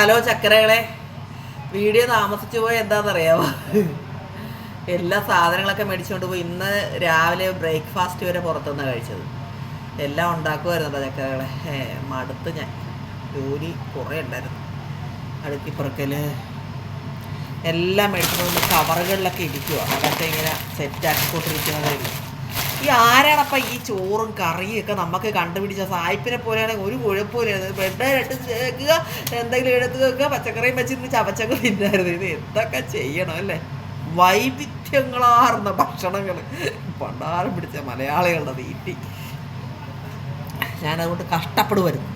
Hello ചക്കരകളെ. Video താമസിച്ചു പോയി എന്താണെന്നറിയാമോ എല്ലാ സാധനങ്ങളൊക്കെ മേടിച്ചുകൊണ്ട് പോയി. ഇന്ന് രാവിലെ ബ്രേക്ക്ഫാസ്റ്റ് വരെ പുറത്തുനിന്ന് കഴിച്ചത്. എല്ലാം ഉണ്ടാക്കുമായിരുന്നു ചക്കരകളെ. മടുത്ത് ഞാൻ. ജോലി കുറേ ഉണ്ടായിരുന്നു. അടുക്കിപ്പുറക്കൽ എല്ലാം മേടിച്ചുകൊണ്ട് കവറുകളിലൊക്കെ ഇരിക്കുക അതൊക്കെ ഇങ്ങനെ സെറ്റാക്കിക്കൊണ്ടിരിക്കുന്നതേ ഈ ആരാണപ്പ ഈ ചോറും കറിയും ഒക്കെ നമുക്ക് കണ്ടുപിടിച്ച സായിപ്പിനെ പോലെയാണെങ്കിൽ ഒരു കുഴപ്പമില്ല ബ്രെഡ് രണ്ട് ചേക്കുക എന്തെങ്കിലും എടുത്ത് വെക്കുക പച്ചക്കറിയും വെച്ചിരുന്ന് ചവച്ചൊക്കെ തിന്നായിരുന്നു. ഇത് എന്തൊക്കെ ചെയ്യണം അല്ലേ? വൈവിധ്യങ്ങളാർന്ന ഭക്ഷണങ്ങൾ പണ്ടാരം പിടിച്ച മലയാളികളുടെ തീറ്റി. ഞാനതുകൊണ്ട് കഷ്ടപ്പെടുമായിരുന്നു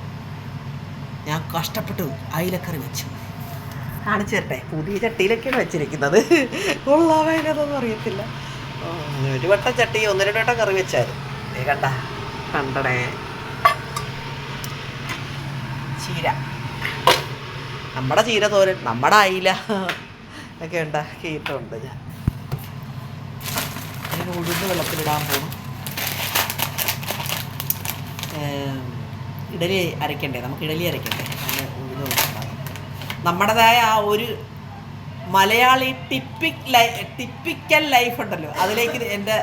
ഞാൻ കഷ്ടപ്പെട്ടു അയിലക്കറി വെച്ചു. കാണിച്ചു തരട്ടെ? പുതിയ ചട്ടിയിലൊക്കെയാണ് വെച്ചിരിക്കുന്നത്. കൊള്ളാവേനതൊന്നും അറിയത്തില്ല. ഒരു വട്ടം ചട്ടി ഒന്ന് രണ്ട് വട്ടം കറി വെച്ചായിരുന്നു കണ്ട. കണ്ടടേ. ചീര. നമ്മുടെ ചീര തോരൻ നമ്മുടെ അയില ഒക്കെ ഉണ്ടാക്കിയിട്ടുണ്ട് ഞാൻ. അതിന് ഉഴുന്ന് വെള്ളത്തിലിടാൻ പോകും ഇഡലി അരയ്ക്കണ്ടേ? നമുക്ക് ഇഡലി അരയ്ക്കണ്ടേ? അതിന് ഉഴുന്ന് ആ ഒരു മലയാളി ടിപ്പിക് ലൈ ടിപ്പിക്കൽ ലൈഫ് ഉണ്ടല്ലോ. അതിലേക്ക് എന്റെ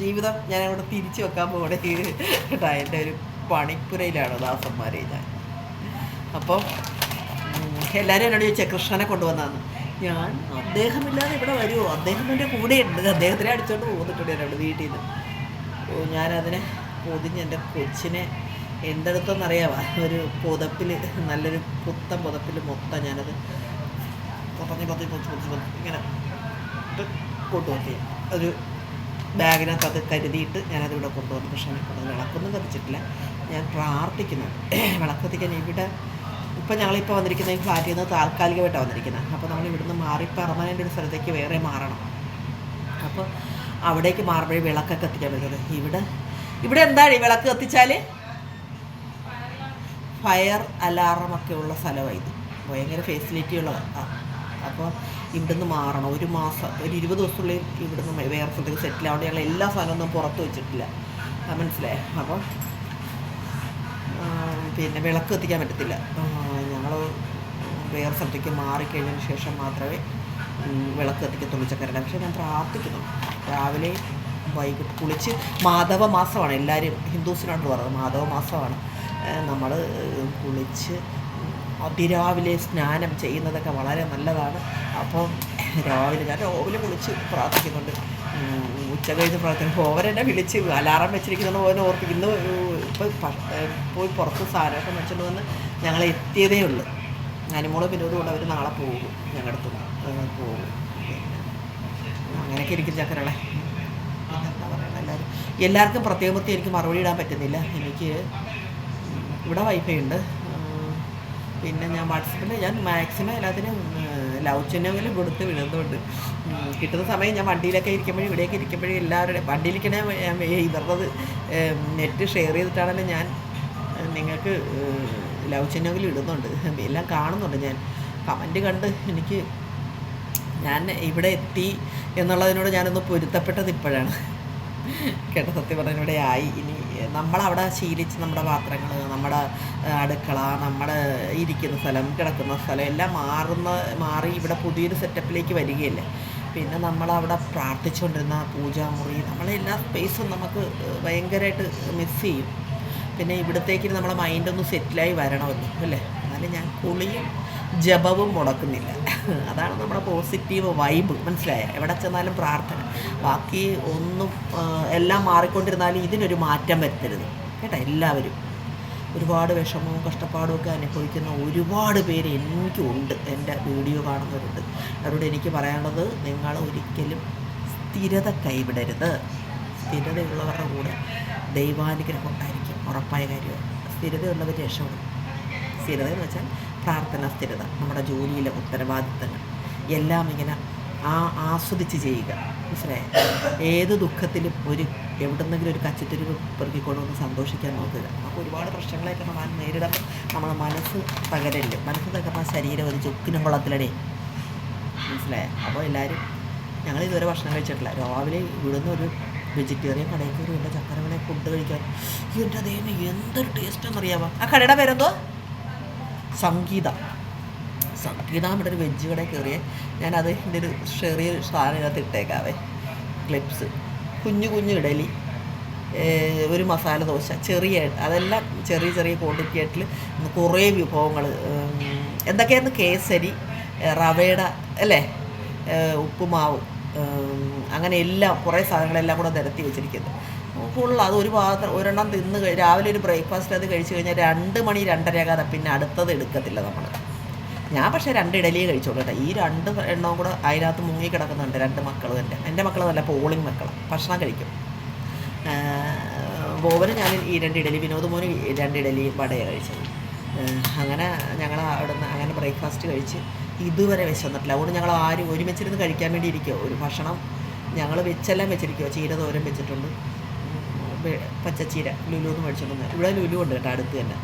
ജീവിതം ഞാൻ അവിടെ തിരിച്ചു വെക്കാൻ പോകണേ കേട്ടാ എന്റെ ഒരു പണിപ്പുരയിലാണ് ദാസന്മാരെ ഞാൻ. അപ്പം എല്ലാവരും എന്നോട് ചോദിച്ചാൽ കൃഷ്ണനെ കൊണ്ടുവന്നാന്ന്. ഞാൻ അദ്ദേഹമില്ലാതെ ഇവിടെ വരുമോ അദ്ദേഹം എന്റെ കൂടെ ഉണ്ട് അദ്ദേഹത്തിനെ അടിച്ചോണ്ട് പോന്നിട്ടുണ്ട് ഞാൻ അവിടെ വീട്ടിൽ നിന്ന് ഓ ഞാനതിനെ പൊതിഞ്ഞ് എന്റെ കൊച്ചിനെ എന്തെടുത്തെന്നറിയാവാ? ഒരു പുതപ്പിൽ നല്ലൊരു പുത്തൻ പുതപ്പിൽ മൊത്തം ഞാനത് പൊതഞ്ഞ് പത്തി പൊതി പൊതി പൊതി ഇങ്ങനെ കൊണ്ടുവന്നു ഒരു ബാഗിനകത്ത് അത് കരുതിയിട്ട് ഞാനതിവിടെ കൊണ്ടുവന്നു. പക്ഷേ അത് വിളക്കൊന്നും കത്തിച്ചിട്ടില്ല. ഞാൻ പ്രാർത്ഥിക്കുന്നു. വിളക്ക് കത്തിക്കാൻ ഇവിടെ ഇപ്പം ഞങ്ങളിപ്പോൾ വന്നിരിക്കുന്ന ഈ ഫ്ലാറ്റിൽ നിന്ന് താൽക്കാലികമായിട്ടാണ് വന്നിരിക്കുന്നത്. അപ്പോൾ നമ്മൾ ഇവിടുന്ന് മാറി പെർമനന്റ് ഒരു സ്ഥലത്തേക്ക് വേറെ മാറണം. അപ്പോൾ അവിടേക്ക് മാറുമ്പോഴേ വിളക്കൊക്കെ കത്തിക്കാൻ പറ്റുള്ളൂ. ഇവിടെ ഇവിടെ എന്താണ് ഈ വിളക്ക് കത്തിച്ചാൽ ഫയർ അലാറമൊക്കെ ഉള്ള സ്ഥലമാണ് ഇത്. ഭയങ്കര ഫെസിലിറ്റി ഉള്ളതാണ് അപ്പോൾ ഇവിടുന്ന് മാറണം. ഒരു മാസം ഒരു ഇരുപത് ദിവസത്തുള്ളിൽ ഇവിടുന്ന് വേറെ സ്ഥലത്തേക്ക് സെറ്റിൽ ആവേണ്ട ഞങ്ങൾ എല്ലാ സാധനമൊന്നും പുറത്ത് വെച്ചിട്ടില്ല. മനസ്സിലെ അപ്പം പിന്നെ വിളക്ക് എത്തിക്കാൻ പറ്റത്തില്ല. ഞങ്ങൾ വേറെ സ്ഥലത്തേക്ക് മാറിക്കഴിഞ്ഞതിന് ശേഷം മാത്രമേ വിളക്ക് കത്തിക്കത്തുള്ളൂ ചക്കരയുടെ പക്ഷേ ഞാൻ പ്രാർത്ഥിക്കുന്നു. രാവിലെ വൈകിട്ട് കുളിച്ച് മാധവ മാസമാണ്. എല്ലാവരും ഹിന്ദുസിനോട് പറയുന്നത് മാധവ മാസമാണ്. നമ്മൾ കുളിച്ച് അതിരാവിലെ സ്നാനം ചെയ്യുന്നതൊക്കെ വളരെ നല്ലതാണ്. അപ്പോൾ രാവിലെ ഞാൻ രാവിലെ കുളിച്ച് പ്രാർത്ഥിക്കുന്നുണ്ട്. ഉച്ച കഴിഞ്ഞ് പ്രാർത്ഥിക്കും ഓവരെന്നെ വിളിച്ച് അലാറം വെച്ചിരിക്കുന്ന പോലെ ഓർപ്പിക്കുന്നു ഇപ്പോൾ പോയി പുറത്ത് സാധനമൊക്കെ വെച്ചിട്ട് വന്ന് ഞങ്ങൾ എത്തിയതേ ഉള്ളൂ. ഞാനിമോൾ വിനോദം കൊണ്ട് അവർ നാളെ പോകും. ഞങ്ങളുടെ അടുത്ത് പോകും. അങ്ങനെയൊക്കെ ഇരിക്കും ചക്കരളെ എല്ലാവരും എല്ലാവർക്കും പ്രത്യേകം എനിക്ക് മറുപടി ഇടാൻ പറ്റുന്നില്ല. എനിക്ക് ഇവിടെ വൈഫൈ ഉണ്ട്. പിന്നെ ഞാൻ വാട്സപ്പിൽ ഞാൻ മാക്സിമം എല്ലാത്തിനും ലവ് ചിഹ്നങ്ങളും കൊടുത്ത് വിടുന്നുണ്ട്. കിട്ടുന്ന സമയം ഞാൻ വണ്ടിയിലൊക്കെ ഇരിക്കുമ്പോഴും ഇവിടെയൊക്കെ ഇരിക്കുമ്പോഴും എല്ലാവരുടെ വണ്ടിയിലിരിക്കണേ ഞാൻ ഇവരുടെ നെറ്റ് ഷെയർ ചെയ്തിട്ടാണെങ്കിലും ഞാൻ നിങ്ങൾക്ക് ലവ് ചിഹ്നങ്ങളും ഇടുന്നുണ്ട്. എല്ലാം കാണുന്നുണ്ട് ഞാൻ. കമന്റ് കണ്ട് എനിക്ക് ഞാൻ ഇവിടെ എത്തി എന്നുള്ളതിനോട് ഞാനൊന്ന് പൊരുത്തപ്പെട്ടത് ഇപ്പോഴാണ്. കേട്ട സത്യം പറഞ്ഞാൽ ഇവിടെ ആയി. ഇനി നമ്മളവിടെ ശീലിച്ച് നമ്മുടെ പാത്രങ്ങൾ നമ്മുടെ അടുക്കള നമ്മുടെ ഇരിക്കുന്ന സ്ഥലം കിടക്കുന്ന സ്ഥലം എല്ലാം മാറുന്ന മാറി ഇവിടെ പുതിയൊരു സെറ്റപ്പിലേക്ക് വരികയല്ലേ? പിന്നെ നമ്മളവിടെ പ്രാർത്ഥിച്ചുകൊണ്ടിരുന്ന പൂജാമുറി നമ്മളെ എല്ലാ സ്പേസും നമുക്ക് ഭയങ്കരമായിട്ട് മിസ് ചെയ്യും. പിന്നെ ഇവിടത്തേക്ക് നമ്മളെ മൈൻഡൊന്ന് സെറ്റിലായി വരണമല്ലോ അല്ലേ? എന്നാലും ഞാൻ കുളിയും ജപവും മുടക്കുന്നില്ല. അതാണ് നമ്മുടെ പോസിറ്റീവ് വൈബ് മനസ്സിലായ? എവിടെ ചെന്നാലും പ്രാർത്ഥന. ബാക്കി ഒന്നും എല്ലാം മാറിക്കൊണ്ടിരുന്നാലും ഇതിനൊരു മാറ്റം വരുത്തരുത്. കേട്ടോ? എല്ലാവരും. ഒരുപാട് വിഷമവും കഷ്ടപ്പാടും ഒക്കെ അനുഭവിക്കുന്ന ഒരുപാട് പേര് എനിക്കുണ്ട്. എന്റെ വീഡിയോ കാണുന്നവരുണ്ട്. അവരോട് എനിക്ക് പറയാനുള്ളത് നിങ്ങൾ ഒരിക്കലും സ്ഥിരത കൈവിടരുത്. സ്ഥിരതയുള്ളവരുടെ കൂടെ ദൈവാനുഗ്രഹം ഉണ്ടായിരിക്കും. ഉറപ്പായ കാര്യമാണ്. സ്ഥിരതയുള്ളവർ രക്ഷപ്പെടും സ്ഥിരത എന്ന് വെച്ചാൽ പ്രാർത്ഥന സ്ഥിരത നമ്മുടെ ജോലിയിലെ ഉത്തരവാദിത്തങ്ങൾ. എല്ലാം ഇങ്ങനെ ആ ആസ്വദിച്ച് ചെയ്യുക. മനസ്സിലായ? ഏത് ദുഃഖത്തിലും ഒരു എവിടെന്നെങ്കിലും ഒരു കച്ചിത്തിരിവ് പെറുക്കിക്കൊണ്ട് ഒന്ന് സന്തോഷിക്കാൻ നോക്കുക. നമുക്ക് ഒരുപാട് പ്രശ്നങ്ങളെയൊക്കെ നമ്മൾ നേരിടുമ്പോൾ നമ്മുടെ മനസ്സ് തകരല്ല മനസ്സ് തകർന്ന ശരീരം ഒരു ചുക്കിനും കുളത്തിലടേ മനസ്സിലായ? അപ്പോൾ എല്ലാവരും ഞങ്ങൾ ഇതുവരെ ഭക്ഷണം കഴിച്ചിട്ടില്ല. രാവിലെ ഇവിടുന്ന് ഒരു വെജിറ്റേറിയൻ കടയിൽ കയറി എന്റെ ചക്കരകളെ ഫുഡ് കഴിക്കാൻ. എന്റെ അതേമ എന്തൊരു ടേസ്റ്റ് എന്നറിയാമോ ആ കടയുടെ പേരെന്തോ? സംഗീത. സംഗീതാമിടെ ഒരു വെജ് കടയിൽ കയറിയേ ഞാനത് എന്റെ ഒരു ചെറിയ സാധനം ഇതിനകത്ത് ഇട്ടേക്കാവേ. ക്ലിപ്സ് കുഞ്ഞു കുഞ്ഞു ഇഡലി. ഒരു മസാല ദോശ. ചെറിയ അതെല്ലാം ചെറിയ ചെറിയ ക്വാണ്ടിറ്റി ആയിട്ട് കുറേ വിഭവങ്ങൾ എന്തൊക്കെയായിരുന്നു? കേസരി റവയുടെ അല്ലേ? ഉപ്പുമാവ് അങ്ങനെ എല്ലാം കുറേ സാധനങ്ങളെല്ലാം കൂടെ നിരത്തി വെച്ചിരിക്കുന്നത് ഫുൾ അത് ഒരു പാത്രം ഒരെണ്ണം തിന്ന് രാവിലെ ഒരു ബ്രേക്ക്ഫാസ്റ്റ് അത് കഴിച്ചു കഴിഞ്ഞാൽ രണ്ട് മണി രണ്ടരയാകാതെ പിന്നെ അടുത്തത് എടുക്കത്തില്ല നമ്മൾ ഞാൻ പക്ഷേ രണ്ട് ഇഡലിയെ കഴിച്ചോളൂ കേട്ടോ. ഈ രണ്ട് എണ്ണവും കൂടെ അതിനകത്ത് മുങ്ങി കിടക്കുന്നുണ്ട് രണ്ട് മക്കൾ തന്നെ എന്റെ മക്കൾ നല്ല പോളിംഗ് മക്കളാണ് ഭക്ഷണം കഴിക്കും. ഗോവന് ഞാൻ ഈ രണ്ട് ഇഡലി വിനോദ് മോന് രണ്ട് ഇഡലി വടയാണ് കഴിച്ചത്. അങ്ങനെ ഞങ്ങൾ അവിടെ നിന്ന് അങ്ങനെ ബ്രേക്ക്ഫാസ്റ്റ് കഴിച്ച് ഇതുവരെ വിശന്നിട്ടില്ല. അതുകൊണ്ട് ഞങ്ങൾ ആരും ഒരുമിച്ചിരുന്ന് കഴിക്കാൻ വേണ്ടി ഇരിക്കുമോ ഒരു ഭക്ഷണം ഞങ്ങൾ വെച്ചെല്ലാം വെച്ചിരിക്കുമോ ചീര തോരൻ വെച്ചിട്ടുണ്ട്. പച്ചച്ചീര ലുലു എന്ന് മേടിച്ചോണ്ട് ഇവിടെ ലുലു ഉണ്ട് കേട്ടോ അടുത്ത് തന്നെ.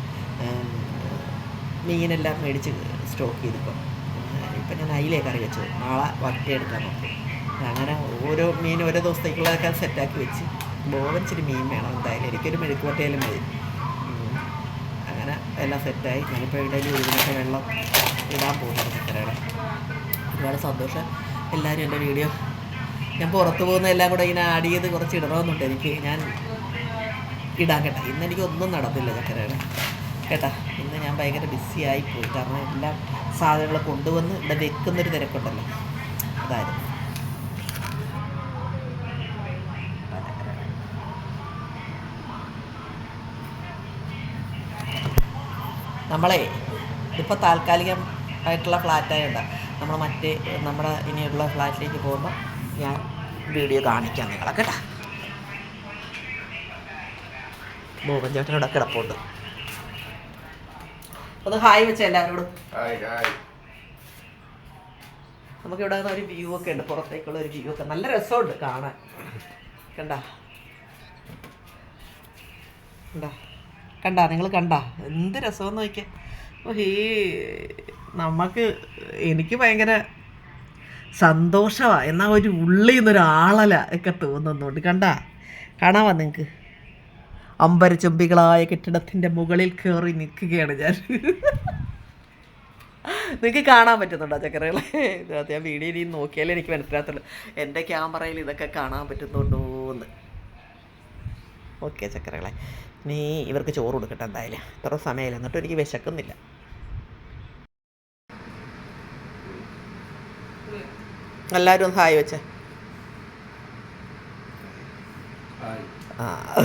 മീനെല്ലാം മേടിച്ച് സ്റ്റോക്ക് ചെയ്തിപ്പം. ഇപ്പം ഞാൻ അയിലേ കറി വെച്ചു നാളെ വറ്റ എടുക്കാൻ നോക്കും. അങ്ങനെ ഓരോ മീൻ ഓരോ ദിവസത്തേക്കുള്ളതൊക്കെ സെറ്റാക്കി വെച്ച്. ബോവൻ ഇച്ചിരി മീൻ വേണം എന്തായാലും. എനിക്കൊരു മെഴുക്ക് വട്ടയിലും മതി അങ്ങനെ എല്ലാം സെറ്റായി ഞാനിപ്പോൾ ഇടയിൽ ഇതിനൊക്കെ വെള്ളം ഇടാൻ പോകുന്നത് ചിത്രയുടെ ഒരുപാട് സന്തോഷം. എല്ലാവരും എന്റെ വീഡിയോ. ഞാൻ പുറത്ത് പോകുന്ന എല്ലാം കൂടെ ഇങ്ങനെ ആഡ് ചെയ്ത് കുറച്ച് ഇടണമെന്നുണ്ട് എനിക്ക്. ഞാൻ ഇടാൻ കേട്ടോ ഇന്ന് എനിക്ക് ഒന്നും നടന്നില്ല ചക്കരയുടെ. കേട്ടാ ഇന്ന് ഞാൻ ഭയങ്കര ബിസി ആയിപ്പോയി കാരണം എല്ലാം സാധനങ്ങൾ കൊണ്ടുവന്ന് ഇവിടെ വെക്കുന്നൊരു തിരക്കുണ്ടല്ലോ. അതായിരുന്നു. നമ്മളെ ഇപ്പോൾ താൽക്കാലികമായിട്ടുള്ള ഫ്ലാറ്റായുണ്ട്. നമ്മൾ മറ്റേ നമ്മുടെ ഇനിയുള്ള ഫ്ലാറ്റിലേക്ക് പോകുമ്പോൾ ഞാൻ വീഡിയോ കാണിക്കാം നിങ്ങളെ. കേട്ടാ? ചേട്ടനോട് കിടപ്പുണ്ട്. ഒന്ന് ഹായ് വെച്ച എല്ലാവരോടും. നമുക്ക് ഇവിടെ ഒരു വ്യൂ ഒക്കെ ഉണ്ട്. പുറത്തേക്കുള്ള ഒരു വ്യൂ ഒക്കെ. നല്ല രസമുണ്ട് കാണാൻ. കണ്ട? കണ്ട? കണ്ട? നിങ്ങൾ കണ്ട? എന്ത് രസമെന്ന് നോക്കിയാൽ ഹേ നമുക്ക് എനിക്ക് ഭയങ്കര സന്തോഷമാണ് എന്നാൽ ഒരു ഉള്ളിൽ നിന്നൊരാളല ഒക്കെ തോന്നുന്നുണ്ട്. കണ്ട? കാണാവാ നിങ്ങൾക്ക്? അമ്പരചുംബികളായ കെട്ടിടത്തിന്റെ മുകളിൽ കയറി നിൽക്കുകയാണ് ഞാൻ. നിങ്ങൾക്ക് കാണാൻ പറ്റുന്നുണ്ടോ ചക്കരകളെ? ഞാൻ വീഡിയോയിൽ നിന്ന് നോക്കിയാലേ എനിക്ക് മനസ്സിലാകത്തുള്ളൂ. എന്റെ ക്യാമറയിൽ ഇതൊക്കെ കാണാൻ പറ്റുന്നുണ്ടോ എന്ന്. ഓക്കെ ചക്കരകളെ നീ ഇവർക്ക് ചോറ് കൊടുക്കട്ടെ എന്തായാലും. ഇത്ര സമയമില്ല എന്നിട്ടും എനിക്ക് വിശക്കുന്നില്ല. എല്ലാവരും ഒന്ന് ഹായ് വെച്ചേ. ആ.